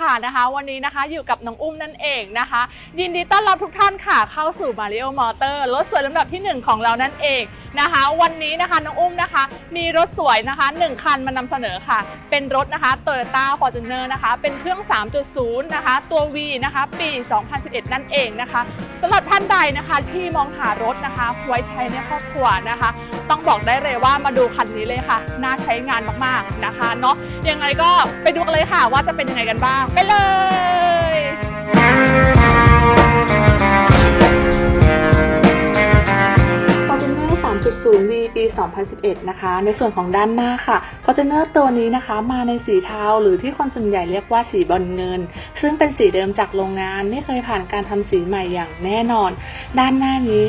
ค่ะนะคะ วันนี้นะคะอยู่กับน้องอุ้มนั่นเองนะคะ ยินดีต้อนรับทุกท่านค่ะเข้าสู่ Mario Motor รถสวยลำดับที่ 1 ของเรานั่นเอง นะคะ วันนี้นะคะน้องอุ้มนะคะ มีรถสวยนะคะ 1 คันมานำเสนอค่ะ เป็นรถนะคะ Toyota Fortuner นะคะ เป็นเครื่อง 3.0 นะคะ ตัว V นะคะ ปี 2011 นั่นเองนะคะสำหรับท่านใดนะคะที่มองหารถนะคะไว้ใช้ในครอบครัวนะคะ ต้องบอกได้เลยว่ามาดูคันนี้เลยค่ะ น่าใช้งานมากๆนะคะเนาะยังไงก็ไปดูกันเลยค่ะว่าจะเป็นยังไงกันบ้าง ไปเลย 3.0 V ปี 2011 นะคะ ในส่วนของด้านหน้าค่ะฟอร์จูเนอร์ตัวนี้นะคะมาในสีเทาหรือที่คนส่วนใหญ่เรียกว่าสีบอลเงิน ซึ่งเป็นสีเดิมจากโรงงาน ไม่เคยผ่านการทำสีใหม่อย่างแน่นอน ด้านหน้านี้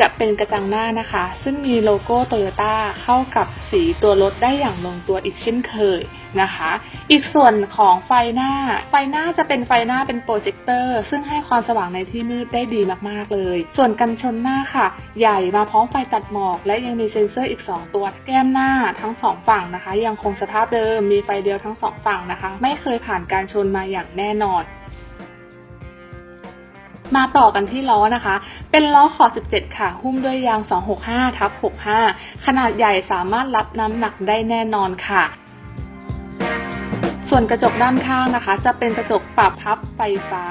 จะเป็นกระจังหน้านะคะ ซึ่งมีโลโก้โตโยต้าเข้ากับสีตัวรถได้อย่างลงตัวอีกเช่นเคยนะคะ อีกส่วนของไฟหน้า ไฟหน้าจะเป็นไฟหน้าเป็นโปรเจคเตอร์ ซึ่งให้ความสว่างในที่มืดได้ดีมากๆเลย ส่วนกันชนหน้าค่ะ ใหญ่มาพร้อมไฟตัดหมอก และยังมีเซ็นเซอร์อีก 2 ตัว แก้มหน้าทั้งสองฝั่งนะคะ ยังคงสภาพเดิม มีไฟเดียวทั้งสองฝั่งนะคะ ไม่เคยผ่านการชนมาอย่างแน่นอนมาต่อกันที่ล้อนะคะ เป็นล้อขอบ17 ค่ะ หุ้มด้วยยาง 265ทับ65 ขนาดใหญ่สามารถรับน้ำหนักได้แน่นอนค่ะ ส่วนกระจกด้านข้างนะคะ จะเป็นกระจกปรับพับไฟฟ้า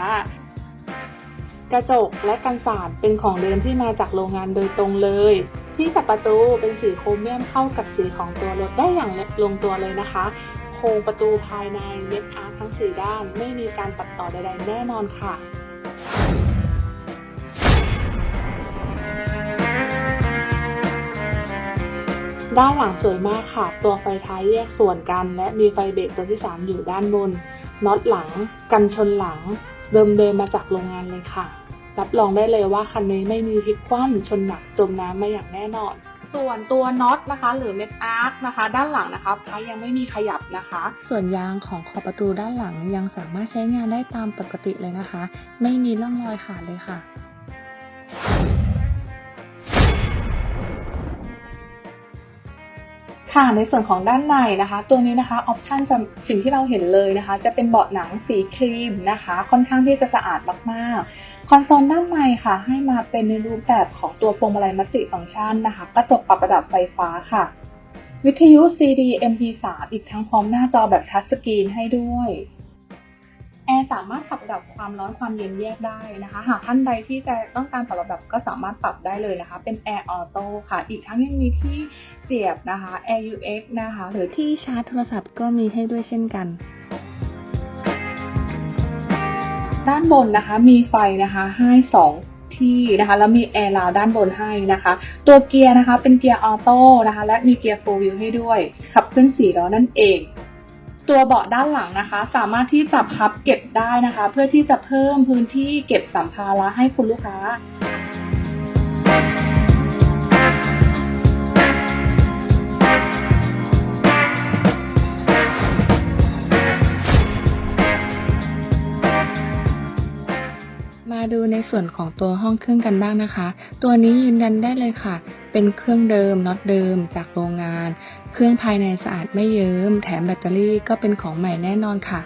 กระจกและกันสาดเป็นของเดิมที่มาจากโรงงานโดยตรงเลย ที่จับประตูเป็นสีโครเมียมเข้ากับสีของตัวรถได้อย่างลงตัวเลยนะคะโครงประตูภายในเม็ดอาร์ทั้ง 4 ด้าน ไม่มีการตัดต่อใดๆแน่นอนค่ะ ด้านหลังสวยมากค่ะ ตัวไฟท้ายแยกส่วนกัน และมีไฟเบรกตัวที่ 3 อยู่ด้านบน น็อตหลัง กันชนหลัง เดิมเดิมมาจากโรงงานเลยค่ะ รับรองได้เลยว่าคันนี้ไม่มีพลิกคว่ำชนหนักจมน้ำมาอย่างแน่นอน ส่วนตัวน็อตนะคะ หรือเม็ดอาร์คนะคะ ด้านหลังนะคะพายยังไม่มีขยับนะคะ ส่วนยางของขอบประตูด้านหลังยังสามารถใช้งานได้ตามปกติเลยนะคะ ไม่มีร่องรอยขาดเลยค่ะ ค่ะในส่วนของด้านในนะคะ ตัวนี้นะคะออปชันจะสิ่งที่เราเห็นเลยนะคะ จะเป็นเบาะหนังสีครีมนะคะ ค่อนข้างที่จะสะอาดมากๆ คอนโซลด้านในค่ะ ให้มาเป็นในรูปแบบของตัวพวงมาลัยมัลติฟังก์ชันนะคะกระจกปรับระดับไฟฟ้าค่ะ วิทยุ CD MP3 อีกทั้งพร้อมหน้าจอแบบทัชสกรีนให้ด้วย แอร์สามารถปรับระดับความร้อนความเย็นแยกได้นะคะ หากท่านใดที่จะต้องการปรับระดับก็สามารถปรับได้เลยนะคะ เป็นแอร์ออโต้ค่ะ อีกทั้งยังมีที่เสียบนะคะ Air UX นะคะ หรือที่ชาร์จโทรศัพท์ก็มีให้ด้วยเช่นกันด้านบนนะคะมีไฟนะคะให้สองที่นะคะแล้วมีแอร์ราวด้านบนให้นะคะ ตัวเกียร์นะคะเป็นเกียร์ออโต้นะคะ และมีเกียร์โฟร์วิวให้ด้วยขับเคลื่อนสี่ล้อนั่นเอง ตัวเบาะด้านหลังนะคะ สามารถที่จะพับเก็บได้นะคะ เพื่อที่จะเพิ่มพื้นที่เก็บสัมภาระให้คุณลูกค้า มาดูในส่วนของตัวห้องเครื่องกันบ้างนะคะ ตัวนี้ยืนยันได้เลยค่ะ เป็นเครื่องเดิมน็อตเดิมจากโรงงาน เครื่องภายในสะอาดไม่เยิ้ม แถมแบตเตอรี่ก็เป็นของใหม่แน่นอนค่ะ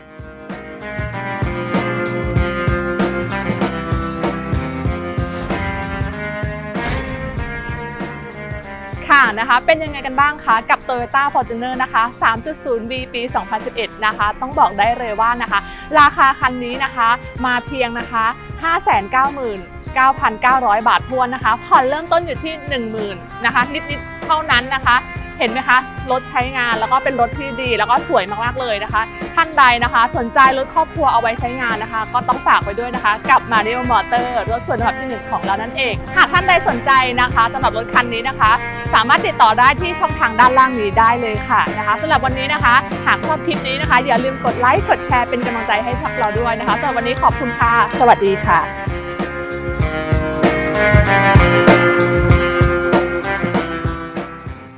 ค่ะนะคะเป็นยังไงกันบ้างคะกับ Toyota Fortuner นะคะ 3.0V ปี 2011 นะคะ ต้องบอกได้เลยว่านะคะ ราคาคันนี้นะคะมาเพียงนะคะ 599,900 บาททวนนะคะ ผ่อนเริ่มต้นอยู่ที่ 10,000นะคะนิดๆเท่านั้นนะคะ เห็นไหมคะรถใช้งานแล้วก็เป็นรถที่ดี แล้วก็สวยมากๆเลยนะคะ ท่านใดนะคะ สนใจรถครอบครัวเอาไว้ใช้งานนะคะ ก็ต้องฝากไปด้วยนะคะ กับมาเรียลมอเตอร์รถส่วนรับที่หนึ่งของเรานั่นเองหากท่านใดสนใจนะคะสำหรับรถคันนี้นะคะ สามารถติดต่อได้ที่ช่องทางด้านล่างนี้ได้เลยค่ะนะคะสำหรับวันนี้นะคะ หากชอบคลิปนี้นะคะ อย่าลืมกดไลค์กดแชร์เป็นกำลังใจให้พวกเราด้วยนะคะสำหรับวันนี้ขอบคุณค่ะ สวัสดีค่ะ Thank you.